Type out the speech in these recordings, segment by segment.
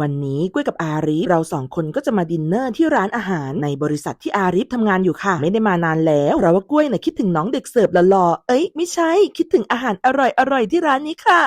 วันนี้กุ้ยกับอาริฟเราสองคนก็จะมาดินเนอร์ที่ร้านอาหารในบริษัทที่อาริฟทำงานอยู่ค่ะ ไม่ได้มานานแล้วเราว่ากล้วยน่ะคิดถึงน้องเด็กเสิร์ฟหล่อๆเอ้ยไม่ใช่คิดถึงอาหารอร่อยๆที่ร้านนี้ค่ะ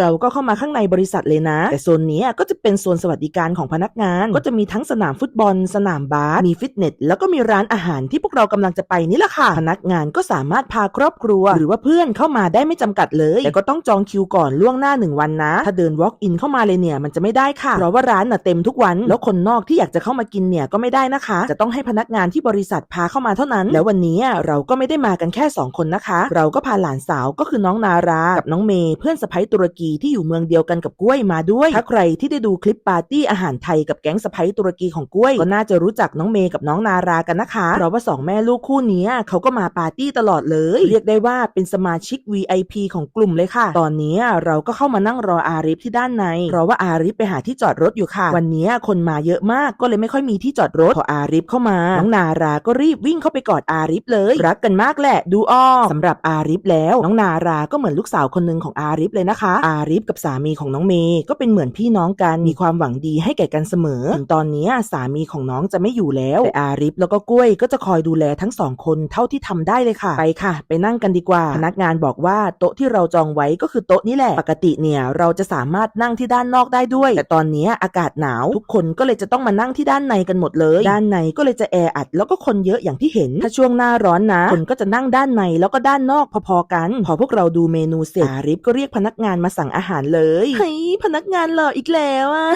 เราก็เข้ามาข้างในบริษัทเลยนะ แต่โซนนี้ก็จะเป็นโซนสวัสดิการของพนักงาน ก็จะมีทั้งสนามฟุตบอล สนามบาสมีฟิตเนสแล้วก็มีร้านอาหารที่พวกเรากำลังจะไปนี่แหละค่ะ พนักงานก็สามารถพาครอบครัว หรือว่าเพื่อนเข้ามาได้ไม่จำกัดเลย แต่ก็ต้องจองคิวก่อนล่วงหน้าหนึ่งวันนะ ถ้าเดิน walk in เข้ามาเลยเนี่ยมันจะไม่ได้ค่ะเพราะว่าร้านน่ะเต็มทุกวัน แล้วคนนอกที่อยากจะเข้ามากินเนี่ยก็ไม่ได้นะคะ จะต้องให้พนักงานที่บริษัทพาเข้ามาเท่านั้น แล้ววันนี้เราก็ไม่ได้มากันแค่สองคนนะคะ เราก็พาหลานสาวก็คือน้องนารากับน้องเมย์เพื่อนสะใภ้ตุรกีที่อยู่เมืองเดียวกันกับกล้วยมาด้วย ถ้าใครที่ได้ดูคลิปปาร์ตี้อาหารไทยกับแก๊งสะใภ้ตุรกีของกล้วยก็น่าจะรู้จักน้องเมย์กับน้องนารากันนะคะเพราะว่าสองแม่ลูกคู่เนี้ยเขาก็มาปาร์ตี้ตลอดเลย เรียกได้ว่าเป็นสมาชิก VIP ของกลุ่มเลยค่ะ ตอนนี้เราก็เข้ามานั่งรออาริฟที่ด้านในเพราะว่าอาริฟไปหาที่จอดรถอยู่ค่ะ วันนี้คนมาเยอะมากก็เลยไม่ค่อยมีที่จอดรถพออาริฟเข้ามา น้องนาราก็รีบวิ่งเข้าไปกอดอาริฟเลย รักกันมากแหละดูอ้อมสำหรับอาริฟแล้วน้องนาราก็เหมือนลูกสาวคนหนึ่งของอาริฟเลยนะคะ อาริฟกับสามีของน้องเมย์ก็เป็นเหมือนพี่น้องกันมีความหวังดีให้แก่กันเสมอถึงตอนนี้สามีของน้องจะไม่อยู่แล้วแต่อาริฟแล้วก็กล้วยก็จะคอยดูแลทั้งสองคนเท่าที่ทำได้เลยค่ะ ไปค่ะ ไปนั่งกันดีกว่า พนักงานบอกว่าโต๊ะที่เราจองไว้ก็คือโต๊ะนี้แหละปกติเนี่ยเราจะสามารถนั่งที่ด้านนอกได้ด้วยแต่ตอนนี้อากาศหนาว ทุกคนก็เลยจะต้องมานั่งที่ด้านในกันหมดเลย ด้านในก็เลยจะแออัด แล้วก็คนเยอะอย่างที่เห็น ถ้าช่วงหน้าร้อนนะ คนก็จะนั่งด้านในแล้วก็ด้านนอกพอๆกัน พอพวกเราดูเมนูเสร็จอาริฟก็เรียกพนักงานมาสั่งอาหารเลยเฮ้ยพนักงานหล่ออีกแล้วอะ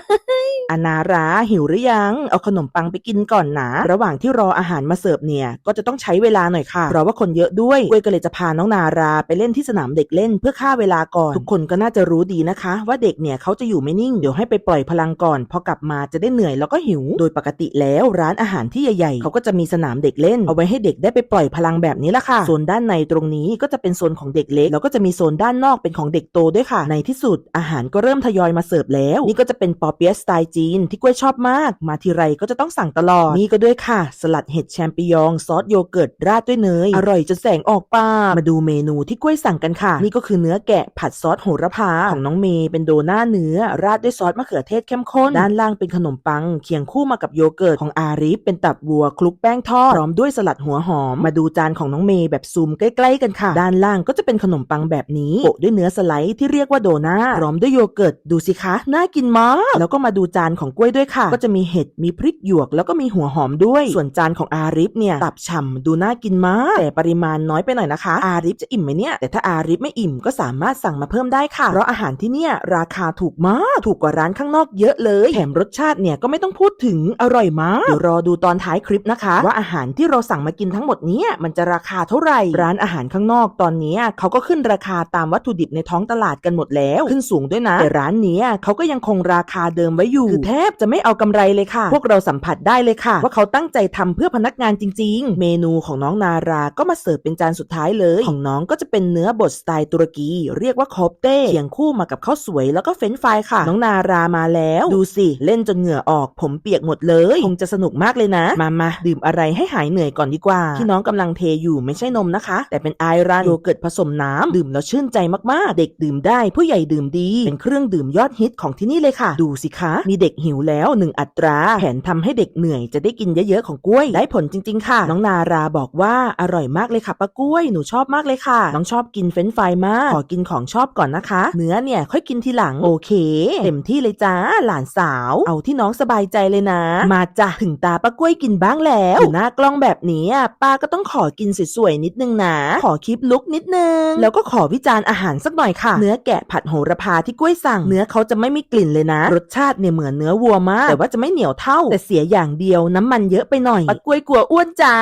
อานาราหิวหรือยัง เอาขนมปังไปกินก่อนนะระหว่างที่รออาหารมาเสิร์ฟเนี่ยก็จะต้องใช้เวลาหน่อยค่ะเพราะว่าคนเยอะด้วยกล้วยก็เลยจะพาน้องนาราไปเล่นที่สนามเด็กเล่นเพื่อฆ่าเวลาก่อน ทุกคนก็น่าจะรู้ดีนะคะ ว่าเด็กเนี่ยเขาจะอยู่ไม่นิ่งเดี๋ยวให้ไปปล่อยพลังก่อน พอกลับมาจะได้เหนื่อยแล้วก็หิว โดยปกติแล้วร้านอาหารที่ใหญ่ๆเขาก็จะมีสนามเด็กเล่น เอาไว้ให้เด็กได้ไปปล่อยพลังแบบนี้ละค่ะโซนด้านในตรงนี้ก็จะเป็นโซนของเด็กเล็กแล้วก็จะมีโซนด้านนอกเป็นของเด็กโตด้วยค่ะ ในที่สุดอาหารก็เริ่มทยอยมาเสิร์ฟแล้ว นี่ก็จะเป็นปอเปี๊ยะสไตล์จีนที่กล้วยชอบมาก มาทีไรก็จะต้องสั่งตลอดนี่ก็ด้วยค่ะ สลัดเห็ดแชมปิญองซอสโยเกิร์ตราดด้วยเนยอร่อยจนแสงออกปากมาดูเมนูที่กล้วยสั่งกันค่ะ นี่ก็คือเนื้อแกะผัดซอสโหระพาของน้องเมย์เป็นโดน่าเนื้อราดด้วยซอสมะเขือเทศเข้มข้น ด้านล่างเป็นขนมปัง เคียงคู่มากับโยเกิร์ตของอาริฟเป็นตับวัวคลุกแป้งทอดพร้อมด้วยสลัดหัวหอม มาดูจานของน้องเมย์แบบซูมใกล้ๆกันค่ะ ด้านล่างก็จะเป็นขนมปังแบบนี้โปะด้วยเนื้อสไลด์ที่เรียกว่าโดนาพร้อมด้วยโยเกิร์ตดูสิคะน่ากินมากแล้วก็มาดูจานของกล้วยด้วยค่ะ ก็จะมีเห็ดมีพริกหยวก แล้วก็มีหัวหอมด้วย ส่วนจานของอาริฟเนี่ยตับฉ่ำดูน่ากินมากแต่ปริมาณน้อยไปหน่อยนะคะ อาริฟจะอิ่มไหมเนี่ยแต่ถ้าอาริฟไม่อิ่มก็สามารถสั่งมาเพิ่มได้ค่ะเพราะอาหารที่เนี่ยราคาถูกมากถูกกว่าร้านข้างนอกเยอะเลย แถมรสชาติเนี่ยก็ไม่ต้องพูดถึงอร่อยมากเดี๋ยวรอดูตอนท้ายคลิปนะคะ ว่าอาหารที่เราสั่งมากินทั้งหมดนี้มันจะราคาเท่าไหร่ ร้านอาหารข้างนอกตอนนี้เขาก็ขึ้นราคาตามวัตถุดิบในท้องตลาดกันหมดแล้ว ขึ้นสูงด้วยนะแต่ร้านนี้เขาก็ยังคงราคาเดิมไว้อยู่คือแทบจะไม่เอากำไรเลยค่ะ พวกเราสัมผัสได้เลยค่ะ ว่าเขาตั้งใจทำเพื่อพนักงานจริง ๆ เมนูของน้องนาราก็มาเสิร์ฟเป็นจานสุดท้ายเลย ของน้องก็จะเป็นเนื้อบดสไตล์ตุรกี เรียกว่าคอปเต้เคียงคู่มากับข้าวสวยแล้วก็เฟรนช์ฟรายค่ะ น้องนารามาแล้ว ดูสิ เล่นจนเหงื่อออก ผมเปียกหมดเลย คงจะสนุกมากเลยนะ มามาดื่มอะไรให้หายเหนื่อยก่อนดีกว่า ที่น้องกำลังเทอยู่ไม่ใช่นมนะคะ แต่เป็นไอรันโยเกิร์ตผสมน้ำดื่มแล้วชื่นใจมากๆ เด็กดื่มได้ผู้ใหญ่ดื่มดี เป็นเครื่องดื่มยอดฮิตของที่นี่เลยค่ะ ดูสิคะ มีเด็กหิวแล้วหนึ่งอัตราแผนทำให้เด็กเหนื่อยจะได้กินเยอะๆของกล้วย ได้ผลจริง ๆ ค่ะ น้องนาราบอกว่าอร่อยมากเลยค่ะป้ากล้วยหนูชอบมากเลยค่ะ น้องชอบกินเฟรนช์ฟรายมากขอกินของชอบก่อนนะคะ เนื้อเนี่ยค่อยกินทีหลังโอเค เต็มที่เลยจ้าหลานสาว เอาที่น้องสบายใจเลยนะ มาจ้ะถึงตาป้ากล้วยกินบ้างแล้วอยู่หน้ากล้องแบบนี้อะป้าก็ต้องขอกินสวยๆนิดนึงนะ ขอคลิปลุกนิดนึง แล้วก็ขอวิจารณ์อาหารสักหน่อยค่ะ เนื้อแกะผัดโหระพาที่กล้วยสั่งเนื้อเขาจะไม่มีกลิ่นเลยนะ รสชาติเนี่ยเหมือนเนื้อวัวมาก แต่ว่าจะไม่เหนียวเท่า แต่เสียอย่างเดียวน้ำมันเยอะไปหน่อยป้ากล้วยกลัวอ้วนจ้า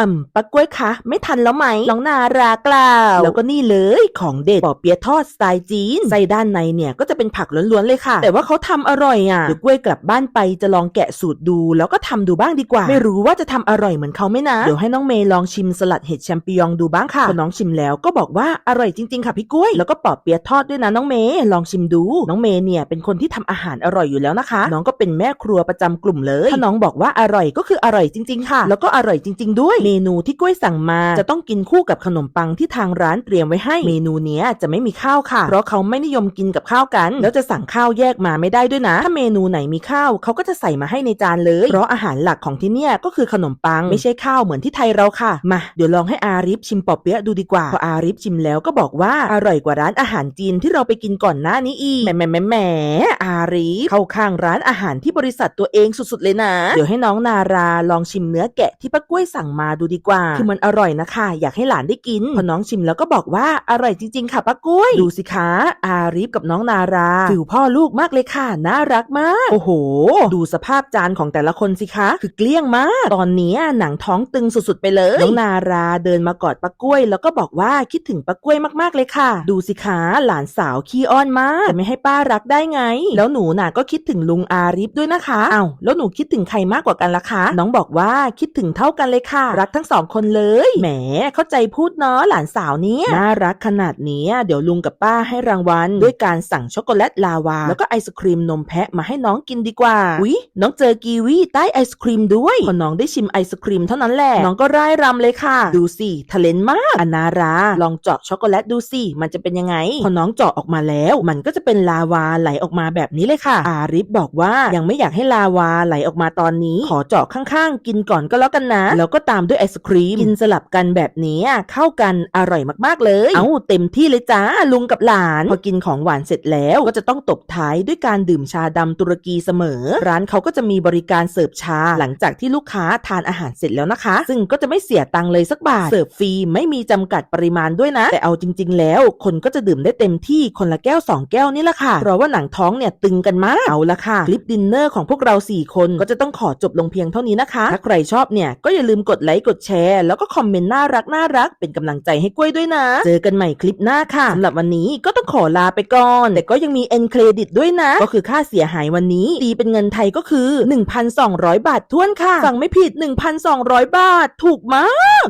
อืมป้ากล้วยคะไม่ทันแล้วไหมน้องนารากล่าวแล้วก็นี่เลยของเด็ดปอเปี๊ยะทอดสไตล์จีนไส้ด้านในเนี่ยก็จะเป็นผักล้วนๆเลยค่ะ แต่ว่าเขาทำอร่อยอะเดี๋ยวกล้วยกลับบ้านไปจะลองแกะสูตรดู แล้วก็ทำดูบ้างดีกว่า ไม่รู้ว่าจะทำอร่อยเหมือนเขาไหมนะ เดี๋ยวให้น้องเมย์ลองชิมสลัดเห็ดแชมปิญองดูบ้างค่ะพอน้องชิมแล้วก็บอกว่าอร่อยจริงๆค่ะพี่กล้วย แล้วก็ปอเปี๊ยะทอดด้วยนะน้องเมย์ลองชิมดู น้องเมย์เนี่ยเป็นคนที่ทำอาหารอร่อยอยู่แล้วนะคะ น้องก็เป็นแม่ครัวประจำกลุ่มเลยถ้าน้องบอกว่าอร่อยก็คืออร่อยจริง ๆ ค่ะ แล้วก็อร่อยจริง ๆ ด้วย เมนูที่กล้วยสั่งมา จะต้องกินคู่กับขนมปังที่ทางร้านเตรียมไว้ให้ เมนูเนี้ยจะไม่มีข้าวค่ะ เพราะเขาไม่นิยมกินกับข้าวกัน แล้วจะสั่งข้าวแยกมาไม่ได้ด้วยนะ ถ้าเมนูไหนมีข้าวเขาก็จะใส่มาให้ในจานเลย เพราะอาหารหลักของที่เนี่ยก็คือขนมปังไม่ใช่ข้าวเหมือนที่ไทยเราค่ะ มา เดี๋ยวลองให้อาริฟชิมปอเปี๊ยะดูดีกว่า พออาริฟชิมแล้วก็บอกว่าอร่อยกว่าร้านอาหารจีนที่เราไปกินก่อนหน้านี้อีกแหมแหมแหมแหมอาริฟเข้าข้างร้านอาหารที่บริษัทตัวเองสุดๆเลยนะ เดี๋ยวให้น้องนาราลองชิมเนื้อแกะที่ป้ากล้วยสั่งมาดูดีกว่า คือมันอร่อยนะคะ อยากให้หลานได้กิน พอน้องชิมแล้วก็บอกว่าอร่อยจริงๆ ค่ะป้ากล้วย ดูสิคะอาริฟกับน้องนาราฟิวพ่อลูกมากเลยค่ะน่ารักมาก โอ้โห ดูสภาพจานของแต่ละคนสิคะ คือเกลี้ยงมาก ตอนนี้หนังท้องตึงสุดๆไปเลย น้องนาราเดินมากอดป้ากล้วย แล้วก็บอกว่าคิดถึงป้ากล้วยมากๆเลยค่ะ ดูสิคะ หลานสาวขี้อ้อนมากจะไม่ให้ป้ารักได้ไง แล้วหนูน่ะก็คิดถึงลุงอาริฟด้วยนะคะอ้าวแล้วหนูคิดถึงใครมากกว่ากันล่ะคะ น้องบอกว่าคิดถึงเท่ากันเลยค่ะ รักทั้งสองคนเลย แหม เข้าใจพูดเนาะหลานสาวเนี่ยน่ารักขนาดเนี้ยเดี๋ยวลุงกับป้าให้รางวัลด้วยการสั่งช็อกโกแลตลาวา แล้วก็ไอศครีมนมแพะมาให้น้องกินดีกว่าอุ๊ยน้องเจอกีวีใต้ไอศครีมด้วยพอน้องได้ชิมไอศครีมเท่านั้นแหละน้องก็ร่ายรำเลยค่ะ ดูสิทะเลนมากอนารา ลองเจาะช็อกโกแลตดูสิมันจะเป็นยังไง พอน้องเจาะออกมาแล้ว มันก็จะเป็นลาวาไหลออกมาแบบนี้เลยค่ะ อาริฟบอกว่ายังไม่อยากให้ลาวาไหลออกมาตอนนี้ ขอเจาะข้างๆ กินก่อนก็แล้วกันนะ แล้วก็ตามด้วยไอศครีมกินสลับกันแบบนี้เข้ากันอร่อยมากๆเลย เอาเต็มที่เลยจ้าลุงกับหลาน พอกินของหวานเสร็จแล้วก็จะต้องตบท้ายด้วยการดื่มชาดำตุรกีเสมอ ร้านเขาก็จะมีบริการเสิร์ฟชา หลังจากที่ลูกค้าทานอาหารเสร็จแล้วนะคะ ซึ่งก็จะไม่เสียตังค์เลยสักบาทเสิร์ฟฟรีไม่มีจำกัดปริมาณด้วยนะ แต่เอาจริง ๆ แล้ว คนก็จะดื่มได้เต็มที่คนละแก้ว 2 แก้วนี่แหละค่ะเพราะว่าหนังท้องเนี่ยตึงกันมากเอาละค่ะคลิปดินเนอร์ของพวกเรา 4 คนก็จะต้องขอจบลงเพียงเท่านี้นะคะ ถ้าใครชอบเนี่ยก็อย่าลืมกดไลค์กดแชร์ แล้วก็คอมเมนต์น่ารักน่ารักเป็นกำลังใจให้กล้วยด้วยนะ เจอกันใหม่คลิปหน้าค่ะสำหรับวันนี้ก็ต้องขอลาไปก่อน แต่ก็ยังมีเอ็นเครดิตด้วยนะก็คือค่าเสียหายวันนี้ตีเป็นเงินไทยก็คือ 1,200 บาทท้วนค่ะฟังไม่ผิด 1,200 บาท ถูกมาก